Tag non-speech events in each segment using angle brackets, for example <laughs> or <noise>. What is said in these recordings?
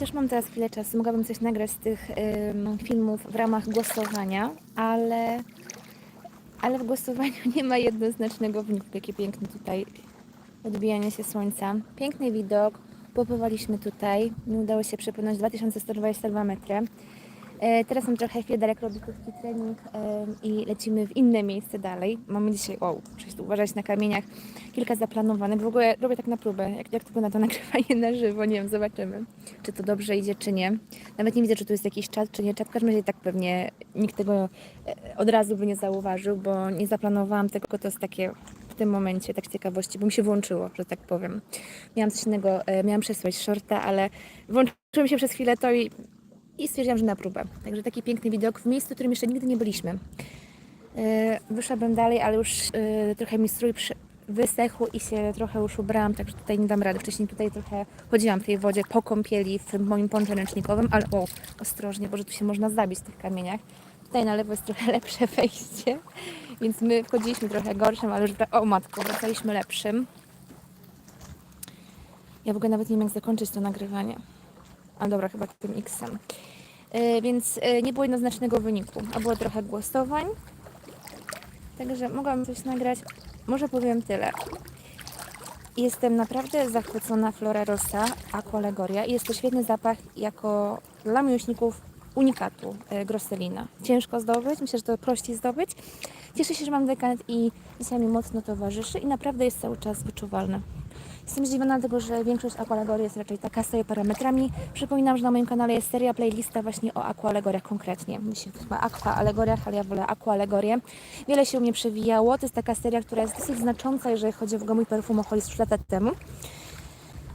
Też mam teraz chwilę czasu, mogłabym coś nagrać z tych ym, filmów w ramach głosowania, ale, ale w głosowaniu <laughs> nie ma jednoznacznego wyniku. Jakie piękne tutaj odbijanie się słońca. Piękny widok. Popływaliśmy tutaj. Nie udało się przepłynąć 2122 metry. E, teraz mam trochę chwilę daleko robię krótki trening i lecimy w inne miejsce dalej. Mamy dzisiaj, wow, muszę tu uważać na kamieniach, kilka zaplanowanych. W ogóle robię tak na próbę, jak, jak było na to <laughs> nagrywanie na żywo, nie wiem, zobaczymy, czy to dobrze idzie, czy nie. Nawet nie widzę, czy tu jest jakiś czat, czy nie czat. W każdym razie tak pewnie nikt tego e, od razu by nie zauważył, bo nie zaplanowałam tego, to jest takie w tym momencie, tak z ciekawości, bo mi się włączyło, że tak powiem. Miałam coś innego, e, miałam przesłać shorta, ale włączyło mi się przez chwilę to i i stwierdziłam, że na próbę. Także taki piękny widok w miejscu, w którym jeszcze nigdy nie byliśmy. Yy, wyszłabym dalej, ale już yy, trochę mi strój wysechł i się trochę już ubrałam, także tutaj nie dam rady. Wcześniej tutaj trochę chodziłam w tej wodzie po kąpieli w moim poncze ręcznikowym, ale o, ostrożnie, bo że tu się można zabić w tych kamieniach. Tutaj na lewo jest trochę <laughs> lepsze wejście, więc my wchodziliśmy trochę gorszym, ale już, o matko, wracaliśmy lepszym. Ja w ogóle nawet nie wiem, jak zakończyć to nagrywanie. A dobra, chyba tym X-em. Yy, więc yy, nie było jednoznacznego wyniku, a było trochę głosowań. Także mogłabym coś nagrać. Może powiem tyle. Jestem naprawdę zachwycona Flora Rossa Aqualegoria i jest to świetny zapach jako dla miłośników unikatu yy, Grosselina. Ciężko zdobyć, myślę, że to prościej zdobyć. Cieszę się, że mam dekant i dzisiaj mi mocno towarzyszy i naprawdę jest cały czas wyczuwalny. Jestem zdziwiona tego, że większość aqualegorii jest raczej taka z parametrami. Przypominam, że na moim kanale jest seria playlista właśnie o aqualegoriach konkretnie. Dzisiaj chyba aqua alegoriach, ale ja wolę aqualegorię. Wiele się u mnie przewijało. To jest taka seria, która jest dosyć znacząca, jeżeli chodzi o mój perfum z 3 lata temu.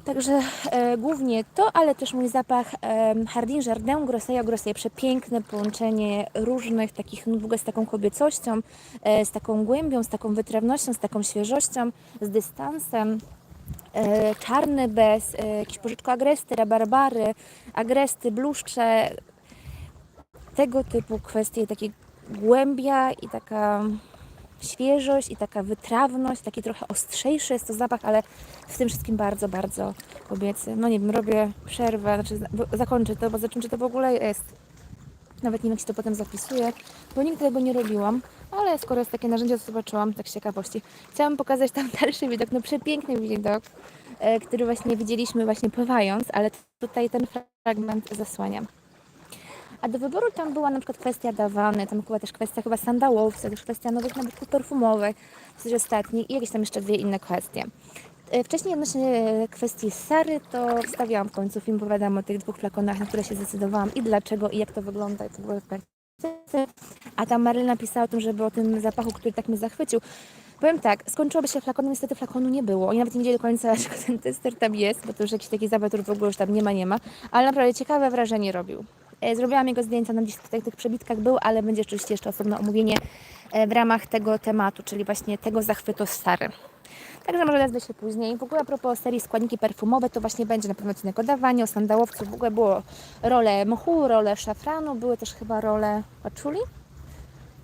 Także e, głównie to, ale też mój zapach e, Hardin Jardin Grosseja Grosseja. Przepiękne połączenie różnych takich nut z taką kobiecością, e, z taką głębią, z taką wytrawnością, z taką świeżością, z dystansem czarny bez, e, jakieś pożyczko agresty, rabarbary, agresty, bluszcze, tego typu kwestie, takie głębia i taka świeżość i taka wytrawność, taki trochę ostrzejszy jest to zapach, ale w tym wszystkim bardzo, bardzo kobiecy. No nie wiem, robię przerwę, znaczy za- zakończę to, bo za czym czy to w ogóle jest. Nawet nie wiem, jak się to potem zapisuje, bo nigdy tego nie robiłam, ale skoro jest takie narzędzie, to zobaczyłam tak z ciekawości. Chciałam pokazać tam <laughs> dalszy widok, no przepiękny widok, e, który właśnie widzieliśmy właśnie pływając, ale tutaj ten fragment zasłaniam. A do wyboru tam była na przykład kwestia dawany, tam była też kwestia chyba sandałowca, też kwestia nowych nabytków perfumowych, coś ostatni i jakieś tam jeszcze dwie inne kwestie. E, Wcześniej odnośnie kwestii Sary, to wstawiałam w końcu film, opowiadam o tych dwóch flakonach, na które się zdecydowałam i dlaczego, i jak to wygląda, i co było praktyce. A tam Maryl napisała o tym, żeby o tym zapachu, który tak mnie zachwycił. Powiem tak, skończyłoby się flakonem, niestety flakonu nie było. Oni nawet nie wiedzieli do końca, <laughs> dlaczego ten tester tam jest, bo to już jakiś taki zapach, który w ogóle już tam nie ma, nie ma. Ale naprawdę ciekawe wrażenie robił. E, Zrobiłam jego zdjęcia, na gdzieś tutaj w tych przebitkach był, ale będzie oczywiście jeszcze osobne omówienie e, w ramach tego tematu, czyli właśnie tego zachwytu z Sary. Także może nazwę się później. W ogóle a propos serii składniki perfumowe, to właśnie będzie na pewno odcinek o dawaniu, o sandałowcu. W ogóle było role mchu, role szafranu, były też chyba role paczuli?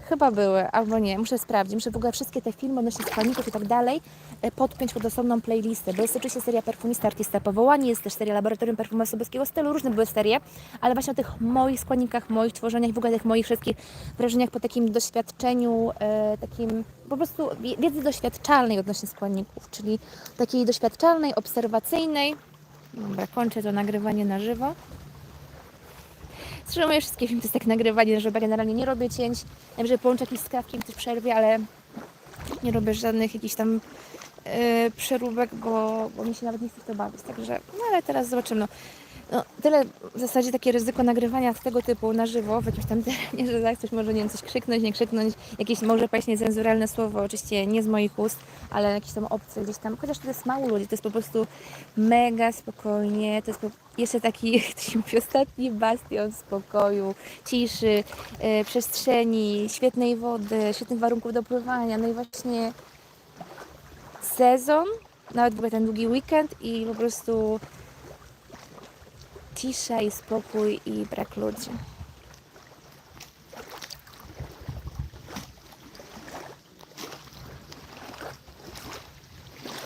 Chyba były, albo nie, muszę sprawdzić. Muszę w ogóle wszystkie te filmy odnośnie składników i tak dalej e, podpiąć pod osobną playlistę, bo jest oczywiście seria Perfumista Artista Powołanie, jest też seria Laboratorium Perfuma Sobieskiego Stylu, różne były serie, ale właśnie o tych moich składnikach, moich tworzeniach, w ogóle tych moich wszystkich wrażeniach po takim doświadczeniu, e, takim po prostu wie- wiedzy doświadczalnej odnośnie składników, czyli takiej doświadczalnej, obserwacyjnej. Dobra, kończę to nagrywanie na żywo. Moje wszystkie filmy to jest tak nagrywanie, że generalnie nie robię cięć. Najwyżej połączę jakieś skrawki w przerwie, ale nie robię żadnych jakichś tam yy, przeróbek, bo, bo mi się nawet nie chce w to bawić. Także, no ale teraz zobaczymy. No, no, tyle w zasadzie takie ryzyko nagrywania tego typu na żywo w jakimś tam <laughs> terenie, że zaraz ktoś może nie wiem, coś krzyknąć, nie krzyknąć, jakieś może paść niecenzuralne słowo, oczywiście nie z moich ust, ale jakieś tam obce gdzieś tam, chociaż to jest mało ludzi, to jest po prostu mega spokojnie, to jest po, jeszcze taki, jak <laughs> to się mówi, ostatni bastion spokoju, ciszy, e, przestrzeni, świetnej wody, świetnych warunków do pływania, no i właśnie sezon, nawet w ogóle ten długi weekend i po prostu cisza i spokój i brak ludzi.